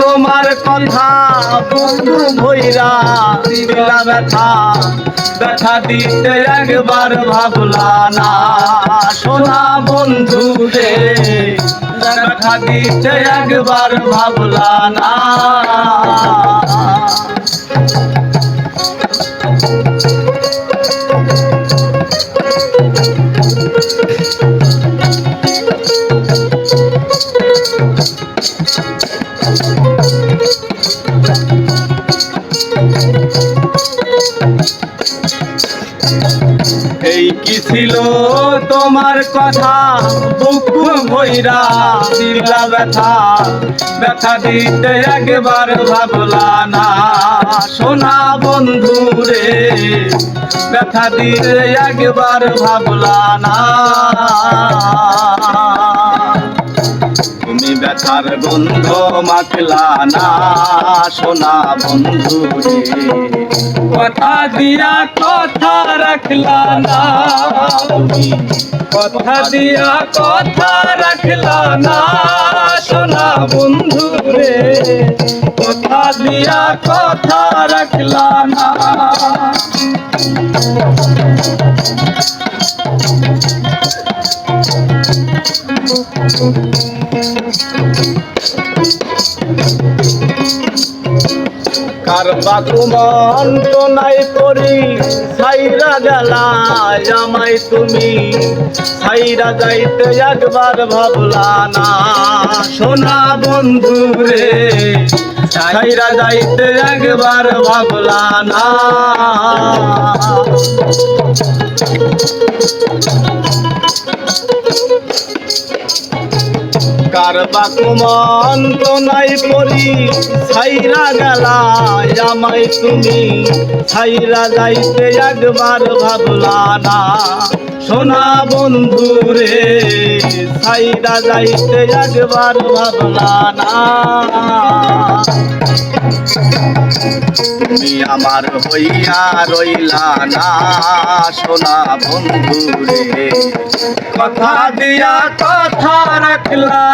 তোমার কথা বন্ধু ভৈরা দিলা ব্যথা। ব্যথা দিতে একবার ভাবলা না। সোনা বন্ধু রে, ব্যথা দিতে একবার ভাবলা না। এই কি ছিল তোমার কথা? বুক ভৈরা দিলা ব্যথা। ব্যথা দিতে একবার ভাবলা না। সোনা বন্ধু রে, ব্যথা দিতে একবার ভাবলা না। ব্যথার গন্ধ মাখলা না, সোনা বন্ধু রে। কথা দিয়া কথা রাখলা না কথা দিয়া কথা রাখলা না, সোনা বন্ধু রে। কথা দিয়া কথা রাখলা না। কারবা কুমন তো নাই পড়ি? সাইরা গেলা জামাই তুমি। সাইরা যাইতে একবার ভাবলা না। সোনা বন্ধু রে সাইরা যাইতে একবার ভাবলা না। কারবা কুমন তো নাই পড়ি ছাইরা গেলা আমাই তুমি। ছাইরা যাইতে একবার ভাবলা না। সোনা বন্ধু রে, ছাইরা যাইতে একবার ভাবলা না। তুমি আমার হইয়া রইলা না, সোনা বন্ধু রে। কথা দিয়া কথা রাখলা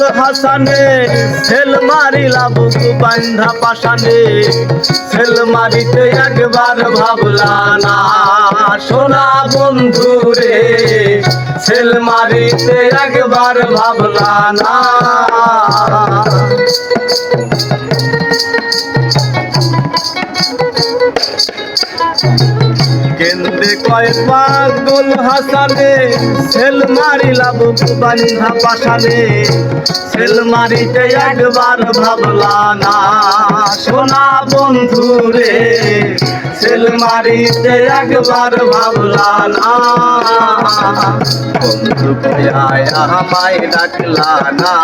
পাগল হাসানে সেল মারিলা বুকু বান্ধা পাশানে সেল মারিতে একবার ভাবলা না সোনা বন্ধু রে। সেল মারিতে একবার ভাবলা না কেন্দ্রে কয় পাগল হাসানে সেল মারিলা বুক বান্ধা পাশানে সেল মারিতে একবার ভাবলা না, সোনা বন্ধু রে। সেল মারিতে একবার ভাবলা না, বন্ধু কয়ায় আমায় রাখলা না,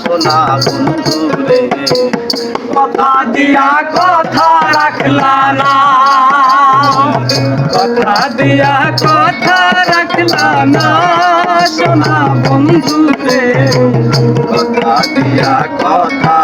সোনা বন্ধু রে। কথা দিয়া কথা রাখলা না। কথা দিয়া কথা রাখলা না, সোনা বন্ধুতে। কথা দিয়া কথা